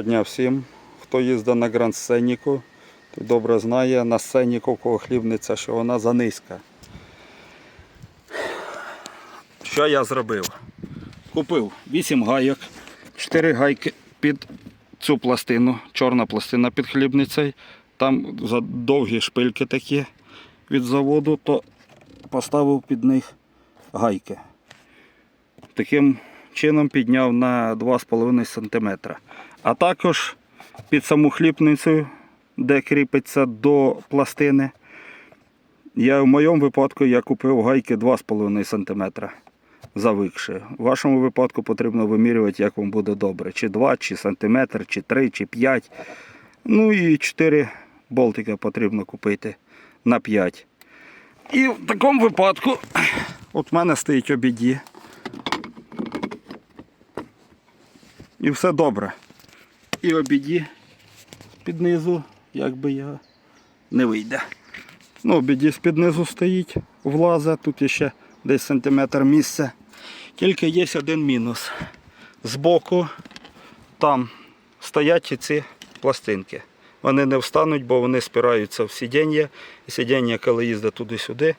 Доброго дня всім. Хто їздить на Гранд Сценіку, той добре знає на Сценіку, кого хлібниця, що вона занизька. Що я зробив? Купив 8 гайок, 4 гайки під цю пластину, чорна пластина під хлібницею. Там довгі шпильки такі від заводу, то поставив під них гайки. Таким чином підняв на 2,5 см. А також під саму хлібницю, де кріпиться до пластини, я в моєму випадку я купив гайки 2,5 см завикши. В вашому випадку потрібно вимірювати, як вам буде добре. Чи 2, чи сантиметр, чи 3, чи 5. Ну і 4 болтика потрібно купити на 5. І в такому випадку, от в мене стоїть обіді. І все добре. І обіді під низу, якби я не вийде. Ну, обіді з-під низу стоїть, влазить, тут ще десь сантиметр місця. Тільки є один мінус. Збоку там стоять ці пластинки. Вони не встануть, бо вони спираються в сидіння. І сидіння, коли їздить туди-сюди,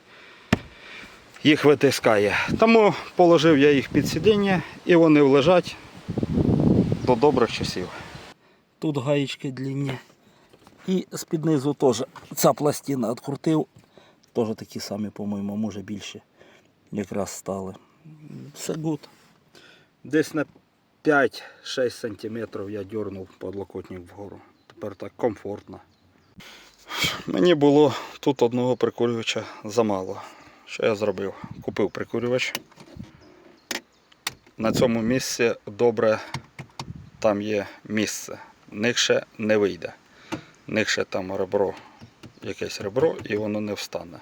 їх витискає. Тому положив я їх під сидіння і вони лежать до добрих часів. Тут гаєчки длинні. І з-під низу теж ця пластина відкрутив. Теж такі самі, по-моєму, може більше якраз стали. Все гуд. Десь на 5-6 сантиметрів я дернув подлокотник вгору. Тепер так комфортно. Мені було тут одного прикурювача замало. Що я зробив? Купив прикурювач. На цьому місці добре там є місце. Нихше не вийде. Нихше там ребро, якесь ребро і воно не встане.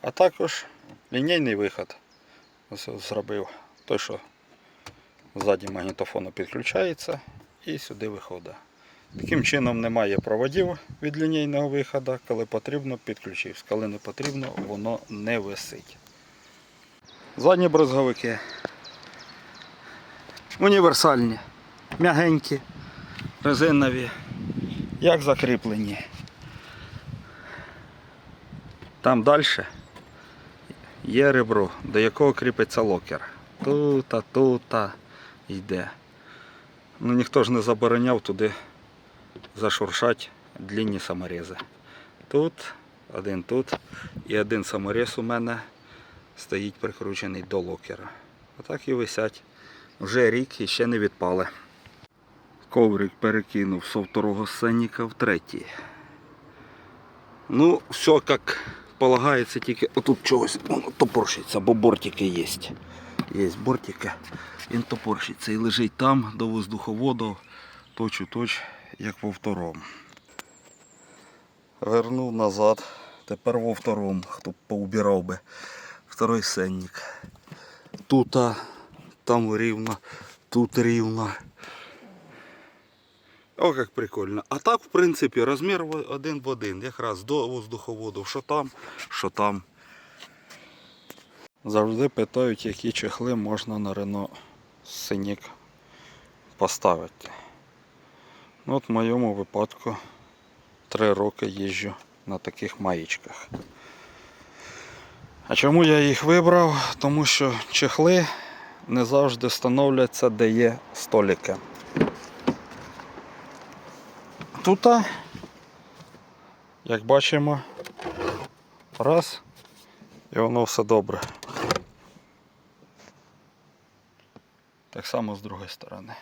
А також лінійний виход зробив. Той, що ззаді магнітофону підключається і сюди виходить. Таким чином немає проводів від лінійного виходу. Коли потрібно, підключився. Коли не потрібно, воно не висить. Задні брозговики. Універсальні, м'ягенькі, резинові, як закріплені. Там далі є ребро, до якого кріпиться локер. Тута, тута йде. Ну ніхто ж не забороняв туди зашуршати длінні саморези. Тут, один тут і один саморез у мене стоїть прикручений до локера. Отак і висять. Вже рік і ще не відпали. Коврик перекинув з второго сценіка в третій. Ну, все як полагається, тільки отут чогось топорщиться, бо бортики є. Є бортики, він топорщиться і лежить там до воздуховоду, точ у точ, як во второму. Вернув назад, тепер во второму, хто поубирав би. Второй сенник. Тут, там рівно, тут рівно. О, як прикольно. А так, в принципі, розмір один в один, якраз до воздуховоду, що там, що там. Завжди питають, які чехли можна на Рено Синік поставити. Ну, От в моєму випадку три роки їжджу на таких маєчках. А чому я їх вибрав? Тому що чехли не завжди встановляться, де є столики. Тут, як бачимо, раз, і воно все добре. Так само з другої сторони.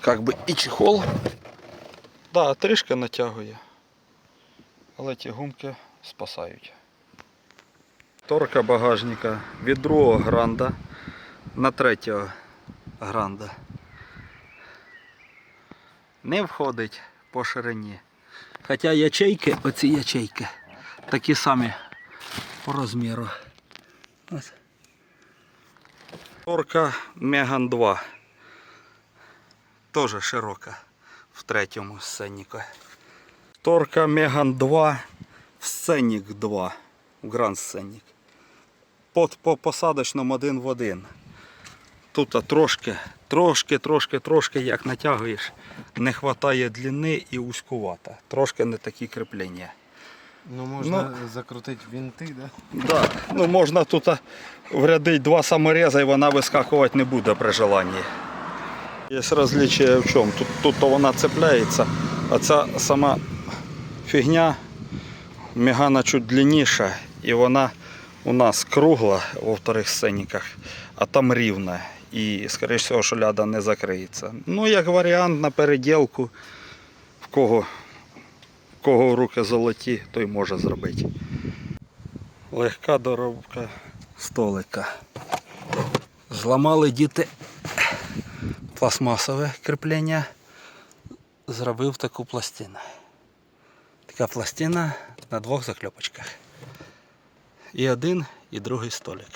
Как би і чехол. Да, трішки натягує. Але ті гумки спасають. Торка багажника від другого гранда на третього гранда. Не входить по ширині. Хоча ячейки, оці ячейки, такі самі по розміру. Ось. Торка Меган 2. Теж широка в третьому сценіку. Торка Меган 2 в сценік 2. В Гранд сценік. По, по посадочному один в один. Тут трошки Трошки, трошки, трошки, як натягуєш, не вистачає длини і узькувата. Трошки не такі кріплення. Ну можна закрутити вінти, да? Да. Ну, можна тут врядити два саморези і вона вискакувати не буде при желанні. Є розличие в чому. Тут, тут то вона цепляється, а ця сама фігня мігана чуть длинніша і вона у нас кругла во вторих сценіках, а там рівна. І, скоріш всього, що ляда не закриється. Ну, як варіант на переділку, в кого, в кого руки золоті, той може зробити. Легка доробка столика. Зламали діти пластмасове кріплення. Зробив таку пластину. Така пластина на двох закльопочках. І один, і другий столик.